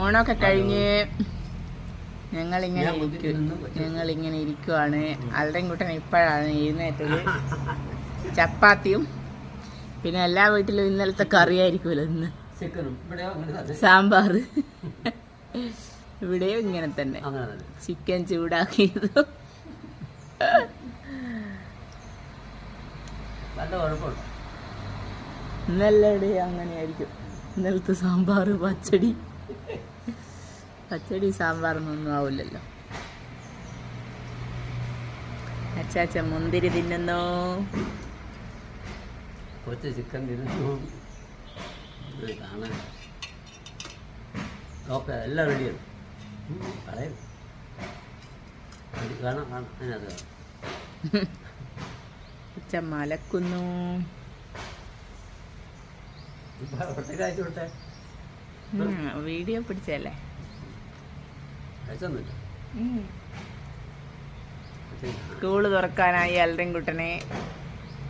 ഓണമൊക്കെ കഴിഞ്ഞ് ഞങ്ങളിങ്ങനെ ഇരിക്കും ഞങ്ങളിങ്ങനെ ഇരിക്കുവാണ്. അൽറയും കൂട്ടം ഇപ്പോഴാണ് എഴുന്നേറ്റത്. ചപ്പാത്തിയും പിന്നെ എല്ലാ വീട്ടിലും ഇന്നലത്തെ കറിയായിരിക്കുമല്ലോ ഇന്ന്. സാമ്പാർ ഇവിടെയും? ഇങ്ങനെ തന്നെ. ചിക്കൻ ചൂടാക്കിയത്. ഇന്നല്ലേ അങ്ങനെയായിരിക്കും. ഇന്നലത്തെ സാമ്പാർ പച്ചടി. പച്ചടി സാമ്പാറൊന്നും ആവില്ലല്ലോ. അച്ചാച്ച മുന്തിരി തിന്നുന്നു. കൊച്ചു ചിക്കൻ തിന്നു ഇത് കാണാൻ. ഓക്കെ എല്ലാം റെഡിയാണ് കളയും ready. കാണാം കാണാം. അതിനകത്ത് അച്ഛ മലക്കുന്നു. വീഡിയോ പിടിച്ചല്ലേ സ്കൂൾ തുറക്കാനായി അൽറിൻകുട്ടനെ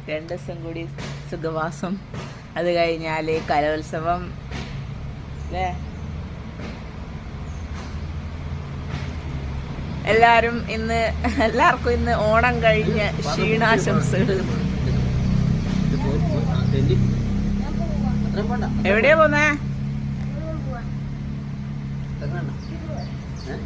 രണ്ട് ദിവസം കൂടി സുഖവാസം അത് കഴിഞ്ഞാൽ കലോത്സവം അല്ലേ എല്ലാരും ഇന്ന് എല്ലാവർക്കും ഇന്ന് ഓണം കഴിഞ്ഞ ക്ഷീണാശംസകൾ എവിടെയാ പോണ്ട എവിടെയാ പോന്നേ എത്രണ്ണ? ഏ?